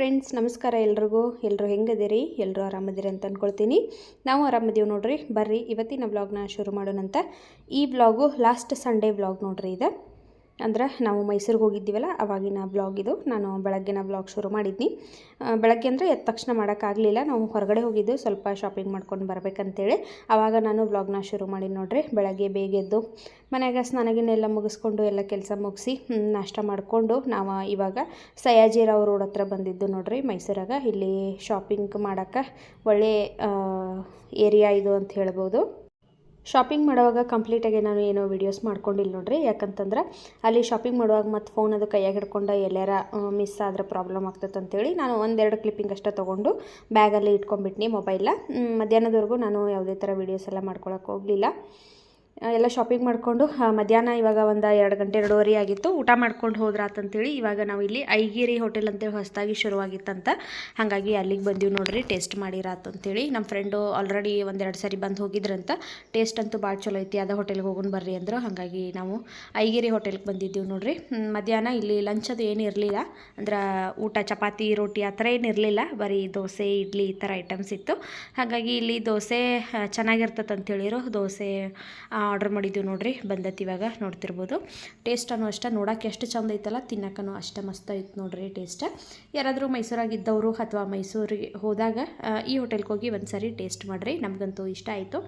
Friends ನಮಸ್ಕಾರ ಎಲ್ರಿಗೂ. ಎಲ್ಲರೂ ಹೆಂಗದಿರಿ? ಎಲ್ಲರೂ ಆರಾಮದಿರಿ ಅಂತ ಅಂದ್ಕೊಳ್ತೀನಿ ನಾವು ಆರಾಮದೀವಿ ನೋಡ್ರಿ. ಬರ್ರಿ, ಇವತ್ತಿನ ವ್ಲಾಗ್ನ ಶುರು ಮಾಡೋಣಂತ. ಈ ವ್ಲಾಗು ಲಾಸ್ಟ್ ಸಂಡೇ ವ್ಲಾಗ್ ನೋಡ್ರಿ ಇದು. ಅಂದ್ರೆ ನಾವು ಮೈಸೂರಿಗೆ ಹೋಗಿದ್ದೀವಲ್ಲ, ಅವಾಗಿನ ಬ್ಲಾಗ್ ಇದು. ನಾನು ಬೆಳಗ್ಗಿನ ಬ್ಲಾಗ್ ಶುರು ಮಾಡಿದ್ನಿ. ಬೆಳಗ್ಗೆ ಅಂದರೆ ಎದ್ದ ತಕ್ಷಣ ಮಾಡೋಕ್ಕಾಗಲಿಲ್ಲ ನಾವು ಹೊರಗಡೆ ಹೋಗಿದ್ದು ಸ್ವಲ್ಪ ಶಾಪಿಂಗ್ ಮಾಡ್ಕೊಂಡು ಬರಬೇಕಂತೇಳಿ. ಆವಾಗ ನಾನು ಬ್ಲಾಗ್ನ ಶುರು ಮಾಡಿ ನೋಡ್ರಿ. ಬೆಳಗ್ಗೆ ಬೇಗ ಎದ್ದು ಮನ್ಯಾಗ ಸ್ನಾನಗಿನೆಲ್ಲ ಮುಗಿಸ್ಕೊಂಡು ಎಲ್ಲ ಕೆಲಸ ಮುಗಿಸಿ ನಾಷ್ಟ ಮಾಡಿಕೊಂಡು ನಾವು ಇವಾಗ ಸಯಾಜಿರಾವ್ ರೋಡ್ ಹತ್ರ ಬಂದಿದ್ದು ನೋಡ್ರಿ ಮೈಸೂರಾಗ. ಇಲ್ಲಿ ಶಾಪಿಂಗ್ ಮಾಡೋಕ್ಕೆ ಒಳ್ಳೆ ಏರಿಯಾ ಇದು ಅಂತ ಹೇಳ್ಬೋದು. ಶಾಪಿಂಗ್ ಮಾಡುವಾಗ ಕಂಪ್ಲೀಟಾಗಿ ನಾನು ಏನೋ ವೀಡಿಯೋಸ್ ಮಾಡ್ಕೊಂಡಿಲ್ಲ ನೋಡ್ರಿ. ಯಾಕಂತಂದ್ರೆ ಅಲ್ಲಿ ಶಾಪಿಂಗ್ ಮಾಡುವಾಗ ಮತ್ತು ಫೋನ್ ಅದು ಕೈಯಾಗ ಹಿಡ್ಕೊಂಡು ಎಲ್ಲಾರ ಮಿಸ್ ಆದ್ರೆ ಪ್ರಾಬ್ಲಮ್ ಆಗ್ತದೆ ಅಂತೇಳಿ ನಾನು ಒಂದೆರಡು ಕ್ಲಿಪ್ಪಿಂಗ್ ಅಷ್ಟೇ ತೊಗೊಂಡು ಬ್ಯಾಗಲ್ಲಿ ಇಟ್ಕೊಂಡ್ಬಿಟ್ನಿ ಮೊಬೈಲ ಮಧ್ಯಾಹ್ನದವರೆಗೂ ನಾನು ಯಾವುದೇ ಥರ ವೀಡಿಯೋಸ್ ಎಲ್ಲ ಮಾಡ್ಕೊಳಕ್ಕೆ ಹೋಗಲಿಲ್ಲ. ಎಲ್ಲ ಶಾಪಿಂಗ್ ಮಾಡಿಕೊಂಡು ಮಧ್ಯಾಹ್ನ ಇವಾಗ ಒಂದು ಎರಡು ಗಂಟೆ, ಎರಡೂವರೆ ಆಗಿತ್ತು. ಊಟ ಮಾಡ್ಕೊಂಡು ಹೋದ್ರಾತಂತೇಳಿ ಇವಾಗ ನಾವು ಇಲ್ಲಿ ಐಗಿರಿ ಹೋಟೆಲ್ ಅಂತೇಳಿ ಹೊಸದಾಗಿ ಶುರುವಾಗಿತ್ತಂತ. ಹಾಗಾಗಿ ಅಲ್ಲಿಗೆ ಬಂದೀವಿ ನೋಡಿರಿ ಟೇಸ್ಟ್ ಮಾಡಿರಾತಂತೇಳಿ. ನಮ್ಮ ಫ್ರೆಂಡು ಆಲ್ರೆಡಿ ಒಂದೆರಡು ಸರಿ ಬಂದು ಹೋಗಿದ್ರಂತ. ಟೇಸ್ಟ್ ಅಂತೂ ಭಾಳ ಚಲೋ ಐತಿ, ಅದ ಹೋಟೆಲ್ಗೆ ಹೋಗೋಣ ಬರ್ರಿ ಅಂದರು. ಹಾಗಾಗಿ ನಾವು ಐಗಿರಿ ಹೋಟೆಲ್ಗೆ ಬಂದಿದ್ದೀವಿ ನೋಡಿರಿ. ಮಧ್ಯಾಹ್ನ ಇಲ್ಲಿ ಲಂಚ್ ಅದು ಏನು ಇರಲಿಲ್ಲ. ಅಂದ್ರೆ ಊಟ, ಚಪಾತಿ, ರೋಟಿ ಆ ಥರ ಏನು ಇರಲಿಲ್ಲ. ಬರೀ ದೋಸೆ, ಇಡ್ಲಿ ಈ ಥರ ಐಟಮ್ಸ್ ಇತ್ತು. ಹಾಗಾಗಿ ಇಲ್ಲಿ ದೋಸೆ ಚೆನ್ನಾಗಿರ್ತದಂತ ಅಂತೇಳಿರೋ ದೋಸೆ ಆರ್ಡ್ರ್ ಮಾಡಿದ್ದೀವಿ ನೋಡಿರಿ ಬಂದತ್ತು ಇವಾಗ ನೋಡ್ತಿರ್ಬೋದು. ಟೇಸ್ಟನ್ನು ಅಷ್ಟೇ ನೋಡೋಕೆ ಎಷ್ಟು ಚಂದ ಐತಲ್ಲ ತಿನ್ನೋಕ್ಕೂ ಅಷ್ಟೇ ಮಸ್ತ್ ಐತೆ ನೋಡ್ರಿ ಟೇಸ್ಟ್ ಯಾರಾದರೂ ಮೈಸೂರಾಗಿದ್ದವರು ಅಥವಾ ಮೈಸೂರಿಗೆ ಹೋದಾಗ ಈ ಹೋಟೆಲ್ಗೆ ಹೋಗಿ ಒಂದು ಸರಿ ಟೇಸ್ಟ್ ಮಾಡಿರಿ ನಮಗಂತೂ ಇಷ್ಟ ಆಯಿತು.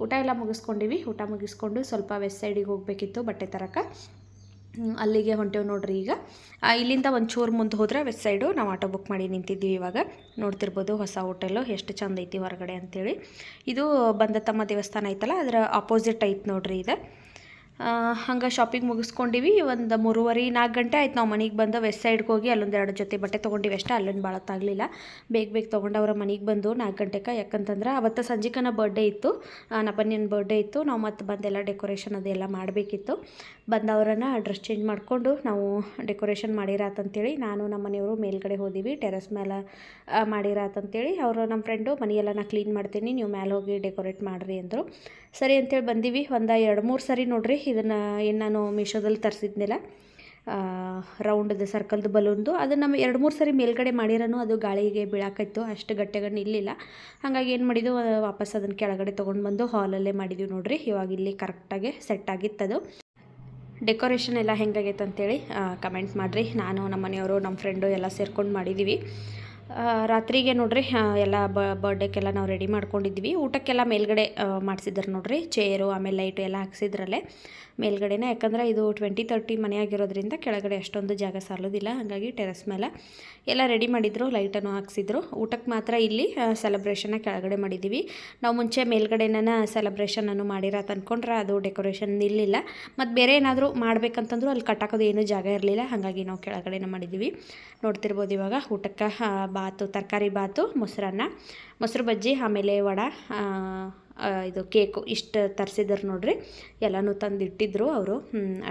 ಊಟ ಎಲ್ಲ ಮುಗಿಸ್ಕೊಂಡಿವಿ ಊಟ ಮುಗಿಸ್ಕೊಂಡು ಸ್ವಲ್ಪ ವೆಸ್ಟ್ ಸೈಡಿಗೆ ಹೋಗಬೇಕಿತ್ತು ಬಟ್ಟೆ ತರಕ್ಕೆ ಹ್ಮ್, ಅಲ್ಲಿಗೆ ಹೊಂಟೇವು ನೋಡ್ರಿ ಈಗ. ಇಲ್ಲಿಂದ ಒಂದು ಚೂರು ಮುಂದೆ ಹೋದ್ರೆ ವೆಸ್ಟ್ ಸೈಡು ನಾವು ಆಟೋ ಬುಕ್ ಮಾಡಿ ನಿಂತಿದ್ದೀವಿ ಇವಾಗ. ನೋಡ್ತಿರ್ಬೋದು ಹೊಸ ಹೋಟೆಲು ಎಷ್ಟು ಚಂದ ಐತಿ ಹೊರಗಡೆ ಅಂತೇಳಿ. ಇದು ಬಂದತಮ್ಮ ದೇವಸ್ಥಾನ ಐತಲ್ಲ, ಅದರ ಅಪೋಸಿಟ್ ಐತೆ ನೋಡ್ರಿ ಇದು. ಹಂಗೆ ಶಾಪಿಂಗ್ ಮುಗಿಸ್ಕೊಂಡಿವಿ. ಒಂದು ಮೂರುವರೆ, ನಾಲ್ಕು ಗಂಟೆ ಆಯ್ತು ನಾವು ಮನೆಗೆ ಬಂದು ವೆಸ್ಟ್ ಸೈಡ್ಗೆ ಹೋಗಿ ಅಲ್ಲೊಂದು ಎರಡು ಜೊತೆ ಬಟ್ಟೆ ತೊಗೊಂಡಿವಿ ಅಷ್ಟೇ, ಅಲ್ಲೊಂದು ಭಾಳತ್ತಾಗಲಿಲ್ಲ ಬೇಗ ಬೇಗ ತೊಗೊಂಡು ಅವರ ಮನೆಗೆ ಬಂದು ನಾಲ್ಕು ಗಂಟೆಗೆ ಯಾಕಂತಂದ್ರೆ ಅವತ್ತು ಸಂಜೆಕನ ಬರ್ಡೇ ಇತ್ತು. ನಪನ್ಯನ ಬರ್ಡೇ ಇತ್ತು. ನಾವು ಮತ್ತೆ ಬಂದೆಲ್ಲ ಡೆಕೋರೇಷನ್ ಅದೆಲ್ಲ ಮಾಡಬೇಕಿತ್ತು. ಬಂದವರನ್ನು ಡ್ರೆಸ್ ಚೇಂಜ್ ಮಾಡಿಕೊಂಡು ನಾವು ಡೆಕೋರೇಷನ್ ಮಾಡಿರಾತಂತೇಳಿ ನಾನು ನಮ್ಮ ಮನೆಯವರು ಮೇಲ್ಗಡೆ ಹೋದಿವಿ. ಟೆರೆಸ್ ಮೇಲೆ ಮಾಡಿರಾತಂತೇಳಿ ಅವರು ನಮ್ಮ ಫ್ರೆಂಡು ಮನೆಯೆಲ್ಲ ನಾನು ಕ್ಲೀನ್ ಮಾಡ್ತೀನಿ, ನೀವು ಮೇಲೆ ಹೋಗಿ ಡೆಕೋರೇಟ್ ಮಾಡಿರಿ ಅಂದರು. ಸರಿ ಅಂತೇಳಿ ಬಂದೀವಿ. ಒಂದು ಎರಡು ಮೂರು ಸರಿ ನೋಡ್ರಿ ಇದನ್ನು ಏನು ನಾನು ಮೀಶೋದಲ್ಲಿ ತರಿಸಿದ್ನೆಲ್ಲ ರೌಂಡ್ದು, ಸರ್ಕಲ್ದು ಬಲೂನ್ದು ಅದು ನಮ್ಮ ಎರಡು ಮೂರು ಸರಿ ಮೇಲ್ಗಡೆ ಮಾಡಿರೋನು ಅದು ಗಾಳಿಗೆ ಬೀಳಾಕೈತು ಅಷ್ಟು ಗಟ್ಟಿಗೆ ನಿಲ್ಲಿಲ್ಲ. ಹಾಗಾಗಿ ಏನು ಮಾಡಿದ್ದು ವಾಪಸ್ ಅದನ್ನು ಕೆಳಗಡೆ ತೊಗೊಂಡು ಬಂದು ಹಾಲಲ್ಲೇ ಮಾಡಿದ್ವಿ ನೋಡಿರಿ, ಇವಾಗ ಇಲ್ಲಿ ಕರೆಕ್ಟಾಗಿ ಸೆಟ್ ಆಗಿತ್ತದು ಡೆಕೋರೇಷನ್ ಎಲ್ಲ ಹೆಂಗಾಗೈತೆ ಅಂತೇಳಿ ಕಮೆಂಟ್ ಮಾಡಿರಿ. ನಾನು ನಮ್ಮ ಮನೆಯವರು ನಮ್ಮ ಫ್ರೆಂಡು ಎಲ್ಲ ಸೇರ್ಕೊಂಡು ಮಾಡಿದ್ದೀವಿ ರಾತ್ರಿಗೆ ನೋಡ್ರಿ ಎಲ್ಲ ಬರ್ಡೇಕ್ಕೆಲ್ಲ ನಾವು ರೆಡಿ ಮಾಡ್ಕೊಂಡಿದ್ವಿ. ಊಟಕ್ಕೆಲ್ಲ ಮೇಲ್ಗಡೆ ಮಾಡಿಸಿದ್ರು ನೋಡ್ರಿ. ಚೇರು ಆಮೇಲೆ ಲೈಟು ಎಲ್ಲ ಹಾಕ್ಸಿದ್ರಲ್ಲೇ. ಮೇಲ್ಗಡೆನೇ, ಯಾಕಂದ್ರೆ ಇದು ಟ್ವೆಂಟಿ ತರ್ಟಿ ಮನೆ ಆಗಿರೋದ್ರಿಂದ ಕೆಳಗಡೆ ಅಷ್ಟೊಂದು ಜಾಗ ಸಾಲೋದಿಲ್ಲ. ಹಾಗಾಗಿ ಟೆರೆಸ್ ಮೇಲೆ ಎಲ್ಲ ರೆಡಿ ಮಾಡಿದ್ರು ಲೈಟನ್ನು ಹಾಕ್ಸಿದ್ರು. ಊಟಕ್ಕೆ ಮಾತ್ರ ಇಲ್ಲಿ ಸೆಲೆಬ್ರೇಷನ್ನ ಕೆಳಗಡೆ ಮಾಡಿದ್ದೀವಿ ನಾವು ಮುಂಚೆ ಮೇಲ್ಗಡೆನ ಸೆಲೆಬ್ರೇಷನನ್ನು ಮಾಡಿರೋ ಅಂದ್ಕೊಂಡ್ರೆ ಅದು ಡೆಕೋರೇಷನ್ ನಿಲ್ಲಿಲ್ಲ ಮತ್ತು ಬೇರೆ ಏನಾದರೂ ಮಾಡಬೇಕಂತಂದ್ರು ಅಲ್ಲಿ ಕಟ್ಟಾಕೋದು ಏನೂ ಜಾಗ ಇರಲಿಲ್ಲ. ಹಾಗಾಗಿ ನಾವು ಕೆಳಗಡೆನೇ ಮಾಡಿದ್ದೀವಿ ನೋಡ್ತಿರ್ಬೋದು ಇವಾಗ ಊಟಕ್ಕೆ ಬಾತು, ತರಕಾರಿ ಬಾತು, ಮೊಸರನ್ನ, ಮೊಸರು ಬಜ್ಜಿ, ಆಮೇಲೆ ವಡ ಇದು ಕೇಕು ಇಷ್ಟು ತರಿಸಿದ್ರು ನೋಡ್ರಿ. ಎಲ್ಲನೂ ತಂದು ಇಟ್ಟಿದ್ರು ಅವರು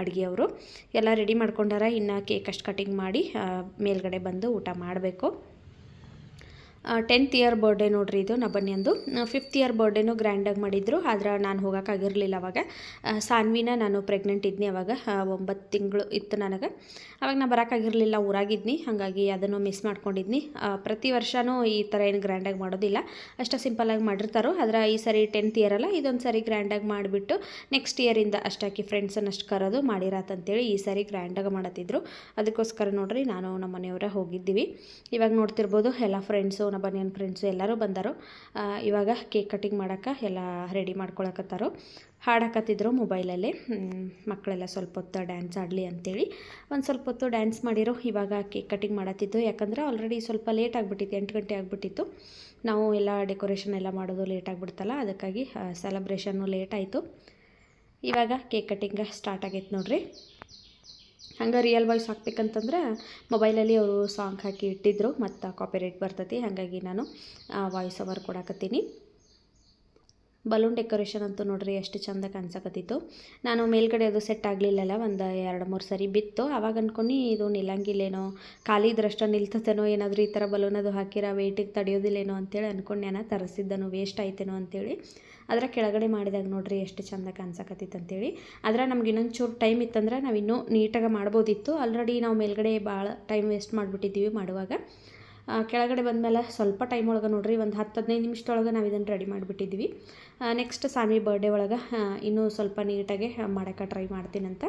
ಅಡುಗೆಯವರು. ಎಲ್ಲ ರೆಡಿ ಮಾಡ್ಕೊಂಡಾರ, ಇನ್ನು ಕೇಕ್ ಅಷ್ಟು ಕಟಿಂಗ್ ಮಾಡಿ ಮೇಲ್ಗಡೆ ಬಂದು ಊಟ ಮಾಡಬೇಕು. ಟೆಂತ್ ಇಯರ್ ಬರ್ಡೇ ನೋಡ್ರಿ ಇದು ನಬನ್ಯಂದು ಫಿಫ್ತ್ ಇಯರ್ ಬರ್ಡೇನೂ ಗ್ರ್ಯಾಂಡಾಗಿ ಮಾಡಿದ್ರು, ಆದ್ರೆ ನಾನು ಹೋಗೋಕ್ಕಾಗಿರಲಿಲ್ಲ ಅವಾಗ. ಸಾನ್ವಿನ ನಾನು ಪ್ರೆಗ್ನೆಂಟ್ ಇದ್ನಿ ಅವಾಗ ಒಂಬತ್ತು ತಿಂಗಳು ಇತ್ತು ನನಗೆ. ಅವಾಗ ನಾನು ಬರೋಕ್ಕಾಗಿರಲಿಲ್ಲ ಊರಾಗಿದ್ನಿ, ಹಾಗಾಗಿ ಅದನ್ನು ಮಿಸ್ ಮಾಡ್ಕೊಂಡಿದ್ನಿ. ಪ್ರತಿ ವರ್ಷವೂ ಈ ಥರ ಏನು ಗ್ರ್ಯಾಂಡಾಗಿ ಮಾಡೋದಿಲ್ಲ. ಅಷ್ಟು ಸಿಂಪಲಾಗಿ ಮಾಡಿರ್ತಾರೋ, ಆದರೆ ಈ ಸರಿ ಟೆಂತ್ ಇಯರ್ ಅಲ್ಲ, ಇದೊಂದು ಸರಿ ಗ್ರ್ಯಾಂಡಾಗಿ ಮಾಡಿಬಿಟ್ಟು ನೆಕ್ಸ್ಟ್ ಇಯರಿಂದ ಅಷ್ಟಾಕಿ ಫ್ರೆಂಡ್ಸನ್ನು ಅಷ್ಟು ಕರೋದು ಮಾಡಿರತ್ತಂತೇಳಿ ಈ ಸರಿ ಗ್ರ್ಯಾಂಡಾಗಿ ಮಾಡತ್ತಿದ್ರು. ಅದಕ್ಕೋಸ್ಕರ ನೋಡ್ರಿ, ನಾನು ನಮ್ಮ ಮನೆಯವರ ಹೋಗಿದ್ದೀವಿ. ಇವಾಗ ನೋಡ್ತಿರ್ಬೋದು, ಎಲ್ಲ ಫ್ರೆಂಡ್ಸು ನಮ್ಮ ಬನಿಯನ್ ಫ್ರೆಂಡ್ಸು ಎಲ್ಲರೂ ಬಂದರು. ಇವಾಗ ಕೇಕ್ ಕಟಿಂಗ್ ಮಾಡೋಕ್ಕೆ ಎಲ್ಲ ರೆಡಿ ಮಾಡ್ಕೊಳಕತ್ತಾರೋ. ಹಾಡಕತ್ತಿದ್ರು ಮೊಬೈಲಲ್ಲಿ ಮಕ್ಕಳೆಲ್ಲ ಸ್ವಲ್ಪ ಹೊತ್ತು ಡ್ಯಾನ್ಸ್ ಆಡಲಿ ಅಂತೇಳಿ. ಒಂದು ಸ್ವಲ್ಪ ಹೊತ್ತು ಡ್ಯಾನ್ಸ್ ಮಾಡಿರೋ. ಇವಾಗ ಕೇಕ್ ಕಟಿಂಗ್ ಮಾಡತ್ತಿದ್ದು. ಯಾಕಂದ್ರೆ ಆಲ್ರೆಡಿ ಸ್ವಲ್ಪ ಲೇಟ್ ಆಗಿಬಿಟ್ಟಿತ್ತು. ಎಂಟು ಗಂಟೆ ಆಗಿಬಿಟ್ಟಿತ್ತು. ನಾವು ಎಲ್ಲ ಡೆಕೋರೇಷನ್ ಎಲ್ಲ ಮಾಡೋದು ಲೇಟ್ ಆಗಿಬಿಡ್ತಲ್ಲ, ಅದಕ್ಕಾಗಿ ಸೆಲೆಬ್ರೇಷನ್ನು ಲೇಟ್ ಆಯಿತು. ಇವಾಗ ಕೇಕ್ ಕಟಿಂಗ್ ಸ್ಟಾರ್ಟ್ ಆಗೈತೆ ನೋಡ್ರಿ. ಹಂಗೆ ರಿಯಲ್ ವಾಯ್ಸ್ ಹಾಕ್ಬೇಕಂತಂದ್ರೆ ಮೊಬೈಲಲ್ಲಿ ಅವರು ಸಾಂಗ್ ಹಾಕಿ ಇಟ್ಟಿದ್ರು, ಮತ್ತು ಕಾಪಿರೈಟ್ ಬರ್ತೈತಿ, ಹಾಗಾಗಿ ನಾನು ವಾಯ್ಸ್ ಓವರ್ ಕೊಡಕತ್ತೀನಿ. ಬಲೂನ್ ಡೆಕೋರೇಷನ್ ಅಂತೂ ನೋಡ್ರಿ ಎಷ್ಟು ಚಂದ ಕಾಣಿಸಕತ್ತಿತ್ತು. ನಾನು ಮೇಲ್ಗಡೆ ಅದು ಸೆಟ್ ಆಗಲಿಲ್ಲಲ್ಲ, ಒಂದು ಎರಡು ಮೂರು ಸರಿ ಬಿತ್ತು. ಅವಾಗ ಅಂದ್ಕೊಂಡು ಇದು ನಿಲ್ಲಂಗಿಲ್ಲೇನೋ, ಖಾಲಿ ಇದ್ರಷ್ಟ ನಿಲ್ತತೇನೋ, ಏನಾದರೂ ಈ ಥರ ಬಲೂನ್ ಅದು ಹಾಕಿರ ವೇಟಿಗೆ ತಡೆಯೋದಿಲ್ಲೇನೋ ಅಂತೇಳಿ ನಾನು, ತರಿಸಿದ್ದನು ವೇಸ್ಟ್ ಆಯ್ತೇನೋ ಅಂತೇಳಿ. ಅದರ ಕೆಳಗಡೆ ಮಾಡಿದಾಗ ನೋಡ್ರಿ ಎಷ್ಟು ಚಂದ ಕಾಣಿಸಕತ್ತಿತ್ತು ಅಂತೇಳಿ. ಆದರೆ ನಮ್ಗೆ ಇನ್ನೊಂದು ಚೂರು ಟೈಮ್ ಇತ್ತಂದ್ರೆ ನಾವು ಇನ್ನೂ ನೀಟಾಗಿ ಮಾಡ್ಬೋದಿತ್ತು. ಆಲ್ರೆಡಿ ನಾವು ಮೇಲ್ಗಡೆ ಭಾಳ ಟೈಮ್ ವೇಸ್ಟ್ ಮಾಡಿಬಿಟ್ಟಿದ್ದೀವಿ ಮಾಡುವಾಗ. ಕೆಳಗಡೆ ಬಂದಮೇಲೆ ಸ್ವಲ್ಪ ಟೈಮ್ ಒಳಗೆ ನೋಡ್ರಿ, ಒಂದು ಹತ್ತು ಹದಿನೈದು ನಿಮಿಷದೊಳಗೆ ನಾವು ಇದನ್ನು ರೆಡಿ ಮಾಡಿಬಿಟ್ಟಿದ್ವಿ. ನೆಕ್ಸ್ಟ್ ಸಾಮಿ ಬರ್ಡೇ ಒಳಗೆ ಇನ್ನೂ ಸ್ವಲ್ಪ ನೀಟಾಗಿ ಮಾಡೋಕ್ಕೆ ಟ್ರೈ ಮಾಡ್ತೀನಂತ.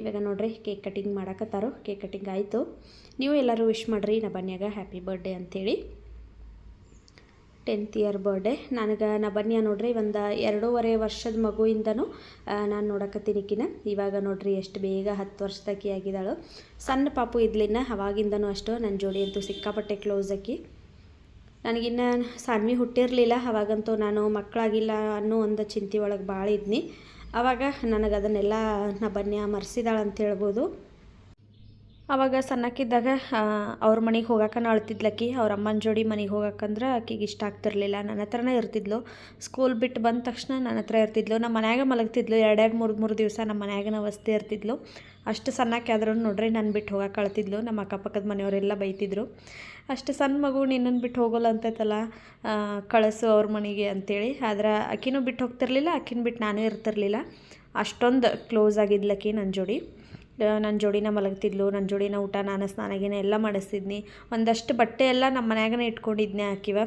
ಇವಾಗ ನೋಡಿರಿ ಕೇಕ್ ಕಟಿಂಗ್ ಮಾಡಕತ್ತಾರೋ. ಕೇಕ್ ಕಟಿಂಗ್ ಆಯಿತು. ನೀವು ಎಲ್ಲರೂ ವಿಶ್ ಮಾಡಿರಿ ನಾ ಬನ್ಯಾಗ ಹ್ಯಾಪಿ ಬರ್ಡೇ ಅಂಥೇಳಿ ಟೆಂತ್ ಇಯರ್ ಬರ್ಡೇ ನನಗೆ ನಾ ಬನ್ನಿ ನೋಡ್ರಿ, ಒಂದು ಎರಡೂವರೆ ವರ್ಷದ ಮಗುವಿಂದನೂ ನಾನು ನೋಡಕತ್ತೀನಿಕಿನ ಇವಾಗ ನೋಡ್ರಿ ಎಷ್ಟು ಬೇಗ ಹತ್ತು ವರ್ಷದಾಕಿ ಆಗಿದ್ದಾಳು ಸಣ್ಣ ಪಾಪು ಇದ್ಲಿನ ಅವಾಗಿಂದನೂ ಅಷ್ಟು ನನ್ನ ಜೋಡಿ ಅಂತೂ ಸಿಕ್ಕಾಪಟ್ಟೆ ಕ್ಲೋಸ್ ಆಕಿ. ನನಗಿನ್ನ ಸಾನ್ವಿ ಹುಟ್ಟಿರಲಿಲ್ಲ, ಅವಾಗಂತೂ ನಾನು ಮಕ್ಕಳಾಗಿಲ್ಲ ಅನ್ನೋ ಒಂದು ಚಿಂತೆ ಒಳಗೆ ಭಾಳ ಇದ್ನಿ. ಅವಾಗ ನನಗೆ ಅದನ್ನೆಲ್ಲ ನಾ ಅಂತ ಹೇಳ್ಬೋದು. ಅವಾಗ ಸಣ್ಣಕ್ಕಿದ್ದಾಗ ಅವ್ರ ಮನೆಗೆ ಹೋಗಕ್ಕೆ ಅಳ್ತಿದ್ಲಕ್ಕಿ ಅವ್ರ ಅಮ್ಮನ ಜೋಡಿ ಮನೆಗೆ ಹೋಗಕ್ಕಂದ್ರೆ ಆಕಿಗೆ ಇಷ್ಟ ಆಗ್ತಿರ್ಲಿಲ್ಲ. ನನ್ನ ಹತ್ರನೇ ಇರ್ತಿದ್ಲು. ಸ್ಕೂಲ್ ಬಿಟ್ಟು ಬಂದ ತಕ್ಷಣ ನನ್ನ ಹತ್ರ ಇರ್ತಿದ್ಲು. ನಮ್ಮ ಮನ್ಯಾಗ ಮಲಗ್ತಿದ್ಲು. ಎರಡೆರಡು ಮೂರು ಮೂರು ದಿವಸ ನಮ್ಮ ಮನ್ಯಾಗನ ವಸ್ತಿ ಇರ್ತಿದ್ಲು. ಅಷ್ಟು ಸಣ್ಣಕ್ಕೆ ಆದ್ರೂ ನೋಡ್ರಿ ನಾನು ಬಿಟ್ಟು ಹೋಗಕ್ಕೆ ಅಳ್ತಿದ್ಲು. ನಮ್ಮ ಅಕ್ಕಪಕ್ಕದ ಮನೆಯವರೆಲ್ಲ ಬೈತಿದ್ರು. ಅಷ್ಟು ಸಣ್ಣ ಮಗು ನಿನ್ನನ್ನು ಬಿಟ್ಟು ಹೋಗೋಲ್ಲ ಅಂತೈತಲ್ಲ ಕಳಿಸು ಅವ್ರ ಮನೆಗೆ ಅಂತೇಳಿ. ಆದ್ರೆ ಆಕಿನೂ ಬಿಟ್ಟು ಹೋಗ್ತಿರ್ಲಿಲ್ಲ. ಆಕಿನ ಬಿಟ್ಟು ನಾನೂ ಇರ್ತಿರ್ಲಿಲ್ಲ. ಅಷ್ಟೊಂದು ಕ್ಲೋಸ್ ಆಗಿದ್ಲಕ್ಕಿ ನನ್ನ ಜೋಡಿ. ನನ್ನ ಜೋಡಿನ ಮಲಗ್ತಿದ್ಲು ನನ್ನ ಜೋಡಿನ ಊಟ, ನಾನು ಸ್ನಾನಗಿನ ಎಲ್ಲ ಮಾಡಿಸ್ತಿದ್ನಿ. ಒಂದಷ್ಟು ಬಟ್ಟೆ ಎಲ್ಲ ನಮ್ಮ ಮನ್ಯಾಗನೇ ಇಟ್ಕೊಂಡಿದ್ನೆ ಆಕಿವ.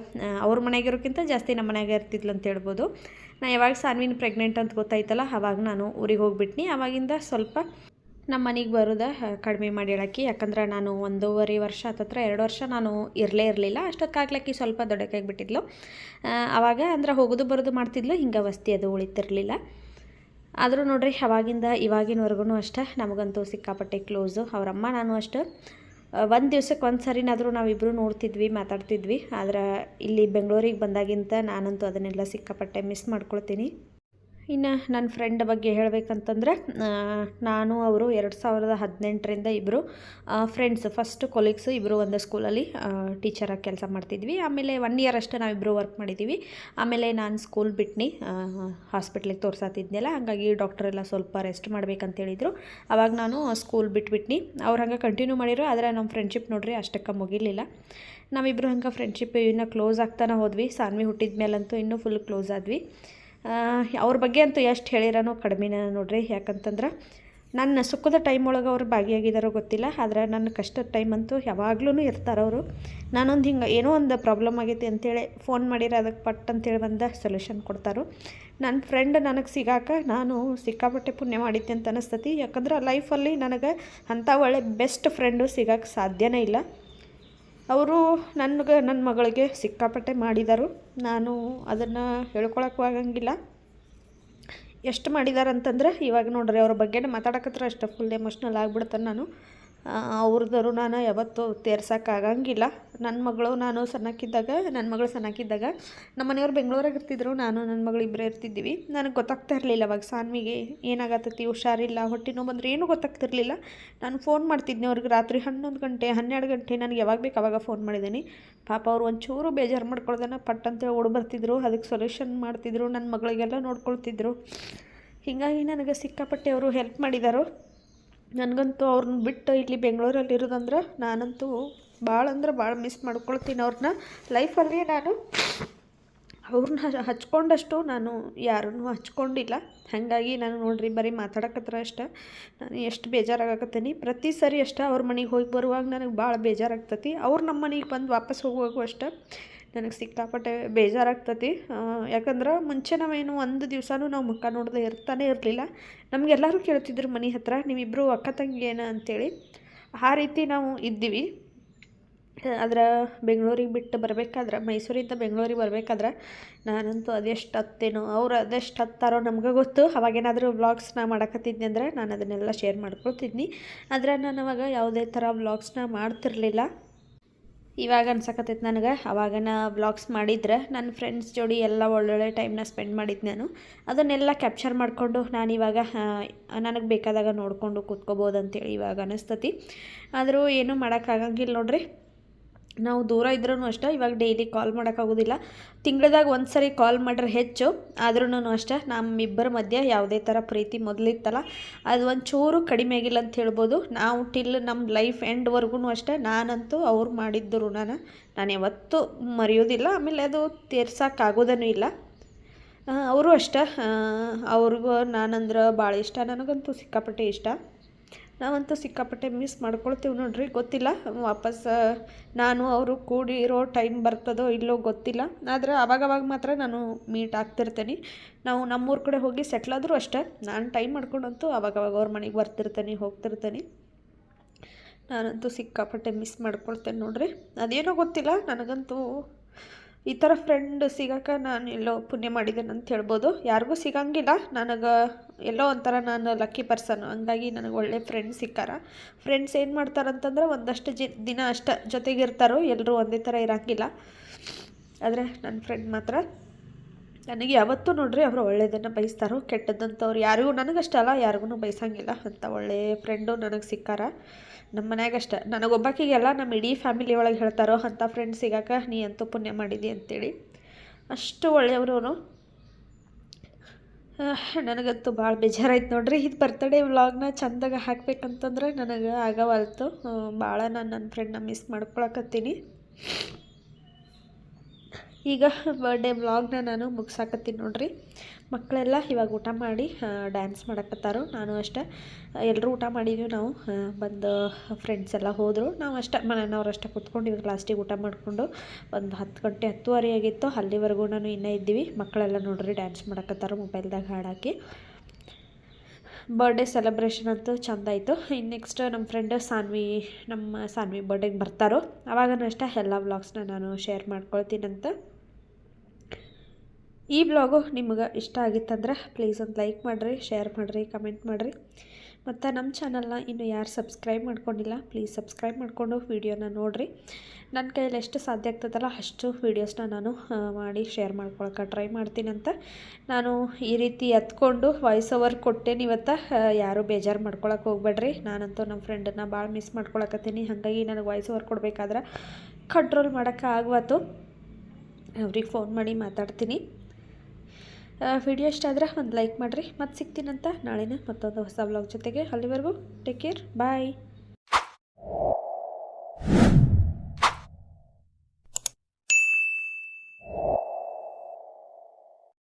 ಅವ್ರ ಮನೆಗಿರೋಕ್ಕಿಂತ ಜಾಸ್ತಿ ನಮ್ಮ ಮನೆಯಾಗೆ ಇರ್ತಿದ್ಲು ಅಂತ ಹೇಳ್ಬೋದು. ನಾ ಯಾವಾಗ ಸಾನ್ವಿನ ಪ್ರೆಗ್ನೆಂಟ್ ಅಂತ ಗೊತ್ತಾಯ್ತಲ್ಲ, ಅವಾಗ ನಾನು ಊರಿಗೆ ಹೋಗ್ಬಿಟ್ನಿ. ಅವಾಗಿಂದ ಸ್ವಲ್ಪ ನಮ್ಮ ಮನೆಗೆ ಬರೋದ ಕಡಿಮೆ ಮಾಡಿ ಹೇಳಕ್ಕೆ. ಯಾಕಂದ್ರೆ ನಾನು ಒಂದೂವರೆ ವರ್ಷ ಹತ್ತತ್ರ ಎರಡು ವರ್ಷ ನಾನು ಇರಲೇ ಇರಲಿಲ್ಲ. ಅಷ್ಟೊತ್ತಾಗ್ಲಕ್ಕಿ ಸ್ವಲ್ಪ ದೊಡ್ಡಕ್ಕಾಗಿಬಿಟ್ಟಿದ್ಲು. ಆವಾಗ ಅಂದ್ರೆ ಹೋಗೋದು ಬರೋದು ಮಾಡ್ತಿದ್ಲು, ಹಿಂಗೆ ವಸ್ತಿ ಅದು ಉಳಿತಿರ್ಲಿಲ್ಲ. ಆದರೂ ನೋಡ್ರಿ, ಅವಾಗಿಂದ ಇವಾಗಿನವರೆಗೂ ಅಷ್ಟೇ ನಮಗಂತೂ ಸಿಕ್ಕಾಪಟ್ಟೆ ಕ್ಲೋಸು ಅವರಮ್ಮ, ನಾನು ಅಷ್ಟು. ಒಂದು ದಿವ್ಸಕ್ಕೆ ಒಂದು ಸರಿನಾದರೂ ನಾವಿಬ್ಬರು ನೋಡ್ತಿದ್ವಿ, ಮಾತಾಡ್ತಿದ್ವಿ. ಆದ್ರೆ ಇಲ್ಲಿ ಬೆಂಗಳೂರಿಗೆ ಬಂದಾಗಿಂತ ನಾನಂತೂ ಅದನ್ನೆಲ್ಲ ಸಿಕ್ಕಾಪಟ್ಟೆ ಮಿಸ್ ಮಾಡ್ಕೊಳ್ತೀನಿ. ಇನ್ನು ನನ್ನ ಫ್ರೆಂಡ್ ಬಗ್ಗೆ ಹೇಳಬೇಕಂತಂದರೆ ನಾನು, ಅವರು ಎರಡು ಸಾವಿರದ ಹದಿನೆಂಟರಿಂದ ಇಬ್ಬರು ಫ್ರೆಂಡ್ಸ್ ಫಸ್ಟ್ ಕೊಲೀಗ್ಸು ಇಬ್ಬರು ಒಂದೇ ಸ್ಕೂಲಲ್ಲಿ ಟೀಚರಾಗಿ ಕೆಲಸ ಮಾಡ್ತಿದ್ವಿ. ಆಮೇಲೆ ಒನ್ ಇಯರ್ ಅಷ್ಟೇ ನಾವಿಬ್ಬರು ವರ್ಕ್ ಮಾಡಿದ್ದೀವಿ ಆಮೇಲೆ ನಾನು ಸ್ಕೂಲ್ ಬಿಟ್ನಿ ಹಾಸ್ಪಿಟ್ಲಿಗೆ ತೋರ್ಸಾತಿದ್ನಲ್ಲ, ಹಾಗಾಗಿ ಡಾಕ್ಟರ್ ಎಲ್ಲ ಸ್ವಲ್ಪ ರೆಸ್ಟ್ ಮಾಡ್ಬೇಕಂತ ಹೇಳಿದರು. ಅವಾಗ ನಾನು ಸ್ಕೂಲ್ ಬಿಟ್ಬಿಟ್ನಿ. ಅವ್ರು ಹಂಗೆ ಕಂಟಿನ್ಯೂ ಮಾಡಿರೋ ಆದರೆ ನಮ್ಮ ಫ್ರೆಂಡ್ಶಿಪ್ ನೋಡ್ರಿ ಅಷ್ಟಕ್ಕೆ ಮುಗಿಲಿಲ್ಲ ನಾವಿಬ್ಬರು ಹಂಗೆ ಫ್ರೆಂಡ್ಶಿಪ್ ಇನ್ನೂ ಕ್ಲೋಸ್ ಆಗ್ತಾನೆ ಹೋದ್ವಿ. ಸಾನ್ವಿ ಹುಟ್ಟಿದ ಮೇಲಂತೂ ಇನ್ನೂ ಫುಲ್ ಕ್ಲೋಸ್ ಆದ್ವಿ. ಅವ್ರ ಬಗ್ಗೆ ಅಂತೂ ಎಷ್ಟು ಹೇಳಿರೋನೋ ಕಡಿಮೆನೇ ನೋಡ್ರಿ. ಯಾಕಂತಂದ್ರೆ ನನ್ನ ಸುಖದ ಟೈಮ್ ಒಳಗೆ ಅವ್ರು ಭಾಗಿಯಾಗಿದ್ದಾರೋ ಗೊತ್ತಿಲ್ಲ. ಆದರೆ ನನ್ನ ಕಷ್ಟದ ಟೈಮ್ ಅಂತೂ ಯಾವಾಗ್ಲೂ ಇರ್ತಾರೆ ಅವರು. ನಾನೊಂದು ಹಿಂಗೆ ಏನೋ ಒಂದು ಪ್ರಾಬ್ಲಮ್ ಆಗೈತಿ ಅಂತೇಳಿ ಫೋನ್ ಮಾಡಿರೋ ಅದಕ್ಕೆ ಪಟ್ ಅಂತೇಳಿ ಬಂದ ಸೊಲ್ಯೂಷನ್ ಕೊಡ್ತಾರೋ. ನನ್ನ ಫ್ರೆಂಡ್ ನನಗೆ ಸಿಗಾಕ ನಾನು ಸಿಕ್ಕಾಪಟ್ಟೆ ಪುಣ್ಯ ಮಾಡಿದ್ದೆ ಅಂತ ಅನಿಸ್ತತಿ. ಯಾಕಂದ್ರೆ ಲೈಫಲ್ಲಿ ನನಗೆ ಅಂಥ ಒಳ್ಳೆ ಬೆಸ್ಟ್ ಫ್ರೆಂಡು ಸಿಗಕ್ಕೆ ಸಾಧ್ಯನೇ ಇಲ್ಲ. ಅವರು ನನಗೆ ನನ್ನ ಮಗಳಿಗೆ ಸಿಕ್ಕಾಪಟ್ಟೆ ಮಾಡಿದರು. ನಾನು ಅದನ್ನು ಹೇಳ್ಕೊಳಕ್ಕೂ ಆಗಂಗಿಲ್ಲ. ಎಷ್ಟು ಮಾಡಿದ್ದಾರೆ ಅಂತಂದ್ರೆ ಇವಾಗ ನೋಡ್ರಿ ಅವ್ರ ಬಗ್ಗೆ ಮಾತಾಡಕತ್ರ ಅಷ್ಟೇ ಫುಲ್ ಎಮೋಷ್ನಲ್ ಆಗ್ಬಿಡ್ತಾನೆ ನಾನು. ಅವ್ರದ್ದು ನಾನು ಯಾವತ್ತೂ ತೇರ್ಸೋಕ್ಕಾಗಂಗಿಲ್ಲ ನನ್ನ ಮಗಳು ನಾನು ಸಣ್ಣಕ್ಕಿದ್ದಾಗ ನನ್ನ ಮಗಳು ಸಣ್ಣಕ್ಕಿದ್ದಾಗ ನಮ್ಮ ಮನೆಯವ್ರು ಬೆಂಗಳೂರಾಗ ಇರ್ತಿದ್ರು, ನಾನು ನನ್ನ ಮಗಳು ಇಬ್ಬರೇ ಇರ್ತಿದ್ದೀವಿ. ನನಗೆ ಗೊತ್ತಾಗ್ತಾ ಇರಲಿಲ್ಲ ಅವಾಗ ಸಾನ್ವಿಗೆ ಏನಾಗತ್ತತಿ, ಹುಷಾರಿಲ್ಲ, ಹೊಟ್ಟೆ ನೋವು ಬಂದರೆ ಏನೂ ಗೊತ್ತಾಗ್ತಿರ್ಲಿಲ್ಲ. ನಾನು ಫೋನ್ ಮಾಡ್ತಿದ್ದೆ ಅವ್ರಿಗೆ ರಾತ್ರಿ ಹನ್ನೊಂದು ಗಂಟೆ, ಹನ್ನೆರಡು ಗಂಟೆ, ನನಗೆ ಯಾವಾಗ ಬೇಕು ಅವಾಗ ಫೋನ್ ಮಾಡಿದ್ದೀನಿ ಪಾಪ ಅವ್ರು ಒಂಚೂರು ಬೇಜಾರು ಮಾಡ್ಕೊಳ್ದನ, ಪಟ್ ಅಂತೇಳಿ ಓಡ್ ಬರ್ತಿದ್ರು ಅದಕ್ಕೆ ಸೊಲ್ಯೂಷನ್ ಮಾಡ್ತಿದ್ರು ನನ್ನ ಮಗಳಿಗೆಲ್ಲ ನೋಡ್ಕೊಳ್ತಿದ್ರು. ಹೀಗಾಗಿ ನನಗೆ ಸಿಕ್ಕಾಪಟ್ಟೆ ಅವರು ಹೆಲ್ಪ್ ಮಾಡಿದರು. ನನಗಂತೂ ಅವ್ರನ್ನ ಬಿಟ್ಟು ಇಲ್ಲಿ ಬೆಂಗಳೂರಲ್ಲಿ ಇರೋದಂದ್ರೆ ನಾನಂತೂ ಭಾಳ ಅಂದ್ರೆ ಭಾಳ ಮಿಸ್ ಮಾಡ್ಕೊಳ್ತೀನಿ ಅವ್ರನ್ನ. ಲೈಫಲ್ಲಿ ನಾನು ಅವ್ರನ್ನ ಹಚ್ಕೊಂಡಷ್ಟು ನಾನು ಯಾರನ್ನೂ ಹಚ್ಕೊಂಡಿಲ್ಲ. ಹಾಗಾಗಿ ನಾನು ನೋಡ್ರಿ ಬರೀ ಮಾತಾಡಕತ್ರ ಅಷ್ಟೆ. ನಾನು ಎಷ್ಟು ಬೇಜಾರಾಗಕತ್ತೀನಿ. ಪ್ರತಿ ಸರಿ ಅಷ್ಟೇ ಅವ್ರ ಮನೆಗೆ ಹೋಗಿ ಬರುವಾಗ ನನಗೆ ಭಾಳ ಬೇಜಾರಾಗ್ತತಿ. ಅವ್ರು ನಮ್ಮ ಮನೆಗೆ ಬಂದು ವಾಪಸ್ ಹೋಗುವಾಗೂ ಅಷ್ಟೆ. ನನಗೆ ಸಿಕ್ಕಾಪಟ್ಟೆ ಬೇಜಾರಾಗ್ತತಿ ಯಾಕಂದ್ರೆ ಮುಂಚೆ ನಾವೇನು ಒಂದು ದಿವಸನೂ ನಾವು ಮುಖ ನೋಡದೆ ಇರ್ತಾನೆ ಇರಲಿಲ್ಲ. ನಮಗೆಲ್ಲರೂ ಕೇಳ್ತಿದ್ರು ಮನೆ ಹತ್ರ ನೀವಿಬ್ಬರು ಅಕ್ಕ ತಂಗಿ ಏನ ಅಂತೇಳಿ. ಆ ರೀತಿ ನಾವು ಇದ್ದೀವಿ. ಆದ್ರೆ ಬೆಂಗಳೂರಿಗೆ ಬಿಟ್ಟು ಬರಬೇಕಾದ್ರೆ, ಮೈಸೂರಿಂದ ಬೆಂಗಳೂರಿಗೆ ಬರಬೇಕಾದ್ರೆ ನಾನಂತೂ ಅದೆಷ್ಟು ಹತ್ತೇನೋ, ಅವ್ರು ಅದೆಷ್ಟು ಹತ್ತಾರೋ ನಮಗೆ ಗೊತ್ತು. ಅವಾಗೇನಾದರೂ ವ್ಲಾಗ್ಸ್ನ ಮಾಡಕತ್ತಿದ್ದೆ ಅಂದರೆ ನಾನು ಅದನ್ನೆಲ್ಲ ಶೇರ್ ಮಾಡ್ಕೊಳ್ತಿದ್ನಿ. ಆದರೆ ನಾನು ಅವಾಗ ಯಾವುದೇ ಥರ ವ್ಲಾಗ್ಸ್ನ ಮಾಡ್ತಿರ್ಲಿಲ್ಲ. ಇವಾಗ ಅನ್ಸಕತ್ತೈತೆ ನನಗೆ. ಅವಾಗ ವ್ಲಾಗ್ಸ್ ಮಾಡಿದ್ರೆ ನನ್ನ ಫ್ರೆಂಡ್ಸ್ ಜೋಡಿ ಎಲ್ಲ ಒಳ್ಳೊಳ್ಳೆ ಟೈಮ್ನ ಸ್ಪೆಂಡ್ ಮಾಡಿದ್ದು ನಾನು. ಅದನ್ನೆಲ್ಲ ಕ್ಯಾಪ್ಚರ್ ಮಾಡಿಕೊಂಡು ನಾನು ಇವಾಗ ನನಗೆ ಬೇಕಾದಾಗ ನೋಡಿಕೊಂಡು ಕೂತ್ಕೋಬೋದು ಅಂತೇಳಿ ಇವಾಗ ಅನಿಸ್ತತಿ. ಆದರೂ ಏನೂ ಮಾಡೋಕ್ಕಾಗಂಗಿಲ್ಲ ನೋಡ್ರಿ. ನಾವು ದೂರ ಇದ್ರೂ ಅಷ್ಟೆ, ಇವಾಗ ಡೈಲಿ ಕಾಲ್ ಮಾಡೋಕ್ಕಾಗೋದಿಲ್ಲ. ತಿಂಗಳದಾಗ ಒಂದು ಸರಿ ಕಾಲ್ ಮಾಡ್ರೆ ಹೆಚ್ಚು ಆದ್ರೂ ಅಷ್ಟೇ, ನಮ್ಮಿಬ್ಬರ ಮಧ್ಯೆ ಯಾವುದೇ ಥರ ಪ್ರೀತಿ ಮೊದಲಿತ್ತಲ್ಲ. ಅದು ಒಂಚೂರು ಚೂರು ಕಡಿಮೆ ಆಗಿಲ್ಲ ಅಂತ ಹೇಳ್ಬೋದು. ನಾವು ಟಿಲ್ ನಮ್ಮ ಲೈಫ್ ಎಂಡ್ವರೆಗೂ ಅಷ್ಟೆ, ನಾನಂತೂ ಅವ್ರು ಮಾಡಿದ್ದು ಋಣನ ನಾನು ಯಾವತ್ತೂ ಮರೆಯೋದಿಲ್ಲ. ಆಮೇಲೆ ಅದು ತೀರ್ಸೋಕ್ಕಾಗೋದೂ ಇಲ್ಲ. ಅವರು ಅಷ್ಟೆ. ಅವ್ರಿಗೂ ನಾನಂದ್ರೆ ಭಾಳ ಇಷ್ಟ, ನನಗಂತೂ ಸಿಕ್ಕಾಪಟ್ಟೆ ಇಷ್ಟ. ನಾವಂತೂ ಸಿಕ್ಕಾಪಟ್ಟೆ ಮಿಸ್ ಮಾಡ್ಕೊಳ್ತೀವಿ ನೋಡ್ರಿ, ಗೊತ್ತಿಲ್ಲ. ವಾಪಸ್ ನಾನು, ಅವರು ಕೂಡಿ ಇರೋ ಟೈಮ್ ಬರ್ತದೋ ಇಲ್ಲೋ ಗೊತ್ತಿಲ್ಲ. ಆದರೆ ಅವಾಗವಾಗ ಮಾತ್ರ ನಾನು ಮೀಟ್ ಆಗ್ತಿರ್ತೇನೆ. ನಾವು ನಮ್ಮೂರ ಕಡೆ ಹೋಗಿ ಸೆಟ್ಲ್ ಆದರೂ ಅಷ್ಟೇ. ನಾನು ಟೈಮ್ ಮಾಡ್ಕೊಂಡಂತೂ ಅವಾಗವಾಗ ಅವ್ರ ಮನೆಗೆ ಬರ್ತಿರ್ತೇನೆ, ಹೋಗ್ತಿರ್ತೇನೆ. ನಾನಂತೂ ಸಿಕ್ಕಾಪಟ್ಟೆ ಮಿಸ್ ಮಾಡ್ಕೊಳ್ತೇನೆ ನೋಡ್ರಿ. ಅದೇನೋ ಗೊತ್ತಿಲ್ಲ, ನನಗಂತೂ ಈ ಥರ ಫ್ರೆಂಡ್ ಸಿಗೋಕೆ ನಾನು ಎಲ್ಲೋ ಪುಣ್ಯ ಮಾಡಿದ್ದೇನೆ ಅಂತ ಹೇಳ್ಬೋದು. ಯಾರಿಗೂ ಸಿಗಂಗಿಲ್ಲ. ನನಗೆ ಎಲ್ಲೋ ಒಂಥರ ನಾನು ಲಕ್ಕಿ ಪರ್ಸನ್ ಹಂಗಾಗಿ ನನಗೆ ಒಳ್ಳೆ ಫ್ರೆಂಡ್ಸ್ ಸಿಕ್ಕಾರ. ಫ್ರೆಂಡ್ಸ್ ಏನು ಮಾಡ್ತಾರಂತಂದ್ರೆ ಒಂದಷ್ಟು ಜಿ, ದಿನ ಅಷ್ಟು ಜೊತೆಗಿರ್ತಾರೋ ಎಲ್ಲರೂ ಒಂದೇ ಥರ ಇರೋಂಗಿಲ್ಲ. ಆದರೆ ನನ್ನ ಫ್ರೆಂಡ್ ಮಾತ್ರ. ನನಗೆ ಯಾವತ್ತೂ ನೋಡ್ರಿ ಅವರು ಒಳ್ಳೆಯದನ್ನು ಬಯಸ್ತಾರೋ ಕೆಟ್ಟದ್ದಂಥವ್ರು ಯಾರಿಗೂ ನನಗಷ್ಟಲ್ಲ, ಯಾರಿಗೂ ಬಯಸಂಗಿಲ್ಲ ಅಂತ ಒಳ್ಳೆಯ ಫ್ರೆಂಡು ನನಗೆ ಸಿಕ್ಕಾರ. ನಮ್ಮ ಮನ್ಯಾಗ ಅಷ್ಟೆ. ನನಗೊಬ್ಬಾಕಿಗೆಲ್ಲ ನಮ್ಮ ಇಡೀ ಫ್ಯಾಮಿಲಿ ಒಳಗೆ ಹೇಳ್ತಾರೋ ಅಂಥ ಫ್ರೆಂಡ್ಸ್ ಸಿಗಾಕ ನೀ ಅಂತೂ ಪುಣ್ಯ ಮಾಡಿದಿ ಅಂತೇಳಿ. ಅಷ್ಟು ಒಳ್ಳೆಯವರು ಅವರು ನನಗಂತೂ ಭಾಳ ಬೇಜಾರಾಯ್ತು ನೋಡ್ರಿ. ಇದು ಬರ್ತಡೇ ವ್ಲಾಗ್ನ ಚಂದಾಗ ಹಾಕ್ಬೇಕಂತಂದ್ರೆ ನನಗೆ ಆಗವಲ್ತು. ಭಾಳ ನಾನು ನನ್ನ ಫ್ರೆಂಡ್ನ ಮಿಸ್ ಮಾಡ್ಕೊಳಕತ್ತೀನಿ. ಈಗ ಬರ್ಡೇ ವ್ಲಾಗ್ನ ನಾನು ಮುಗಿಸಾಕತ್ತೀನಿ ನೋಡ್ರಿ. ಮಕ್ಕಳೆಲ್ಲ ಇವಾಗ ಊಟ ಮಾಡಿ ಡ್ಯಾನ್ಸ್ ಮಾಡಕತ್ತಾರೋ. ನಾನು ಅಷ್ಟೇ. ಎಲ್ಲರೂ ಊಟ ಮಾಡಿದ್ವಿ ನಾವು. ಬಂದು ಫ್ರೆಂಡ್ಸ್ ಎಲ್ಲ ಹೋದರು. ನಾವು ಅಷ್ಟೇ, ಮನೆಯವ್ರು ಅಷ್ಟೇ ಕೂತ್ಕೊಂಡಿವಿ ಲಾಸ್ಟಿಗೆ ಊಟ ಮಾಡಿಕೊಂಡು ಒಂದು ಹತ್ತು ಗಂಟೆ, ಹತ್ತುವರೆ ಆಗಿತ್ತು. ಅಲ್ಲಿವರೆಗೂ ನಾನು ಇನ್ನೂ ಇದ್ದೀವಿ. ಮಕ್ಕಳೆಲ್ಲ ನೋಡ್ರಿ ಡ್ಯಾನ್ಸ್ ಮಾಡಕತ್ತಾರೋ ಮೊಬೈಲ್ದಾಗ ಹಾಡಾಕಿ. ಬರ್ಡೇ ಸೆಲೆಬ್ರೇಷನ್ ಅಂತೂ ಚಂದ ಆಯಿತು. ಇನ್ನು ನೆಕ್ಸ್ಟ್ ನಮ್ಮ ಫ್ರೆಂಡ್ ಸಾನ್ವಿ, ನಮ್ಮ ಸಾನ್ವಿ ಬರ್ಡೇಗೆ ಬರ್ತಾರೋ. ಅವಾಗನೂ ಅಷ್ಟೇ ಎಲ್ಲ ವ್ಲಾಗ್ಸ್ನ ನಾನು ಶೇರ್ ಮಾಡ್ಕೊಳ್ತೀನಂತ. ಈ ಬ್ಲಾಗು ನಿಮ್ಗೆ ಇಷ್ಟ ಆಗಿತ್ತಂದ್ರೆ ಪ್ಲೀಸ್ ಒಂದು ಲೈಕ್ ಮಾಡಿರಿ, ಶೇರ್ ಮಾಡಿರಿ, ಕಮೆಂಟ್ ಮಾಡಿರಿ. ಮತ್ತು ನಮ್ಮ ಚಾನಲ್ನ ಇನ್ನು ಯಾರು ಸಬ್ಸ್ಕ್ರೈಬ್ ಮಾಡ್ಕೊಂಡಿಲ್ಲ, ಪ್ಲೀಸ್ ಸಬ್ಸ್ಕ್ರೈಬ್ ಮಾಡಿಕೊಂಡು ವೀಡಿಯೋನ ನೋಡಿರಿ. ನನ್ನ ಕೈಯಲ್ಲಿ ಎಷ್ಟು ಸಾಧ್ಯ ಆಗ್ತದಲ್ಲ ಅಷ್ಟು ವೀಡಿಯೋಸ್ನ ನಾನು ಮಾಡಿ ಶೇರ್ ಮಾಡ್ಕೊಳಕ್ಕೆ ಟ್ರೈ ಮಾಡ್ತೀನಂತ ನಾನು ಈ ರೀತಿ ಎತ್ಕೊಂಡು ವಾಯ್ಸ್ ಓವರ್ ಕೊಟ್ಟೇನಿ ಇವತ್ತು ಯಾರೂ ಬೇಜಾರು ಮಾಡ್ಕೊಳಕ್ಕೆ ಹೋಗ್ಬೇಡ್ರಿ. ನಾನಂತೂ ನಮ್ಮ ಫ್ರೆಂಡನ್ನ ಭಾಳ ಮಿಸ್ ಮಾಡ್ಕೊಳಕತ್ತೀನಿ. ಹಾಗಾಗಿ ನನಗೆ ವಾಯ್ಸ್ ಓವರ್ ಕೊಡಬೇಕಾದ್ರೆ ಕಂಟ್ರೋಲ್ ಮಾಡೋಕ್ಕೆ ಆಗ್ವಾತು ಅವ್ರಿಗೆ ಫೋನ್ ಮಾಡಿ ಮಾತಾಡ್ತೀನಿ. ವಿಡಿಯೋ ಇಷ್ಟ ಆದರೆ ಒಂದು ಲೈಕ್ ಮಾಡಿರಿ. ಮತ್ತು ಸಿಗ್ತೀನಂತ ನಾಳೆನೇ ಮತ್ತೊಂದು ಹೊಸ ಬ್ಲಾಗ್ ಜೊತೆಗೆ. ಅಲ್ಲಿವರೆಗೂ ಟೇಕ್ ಕೇರ್ ಬಾಯ್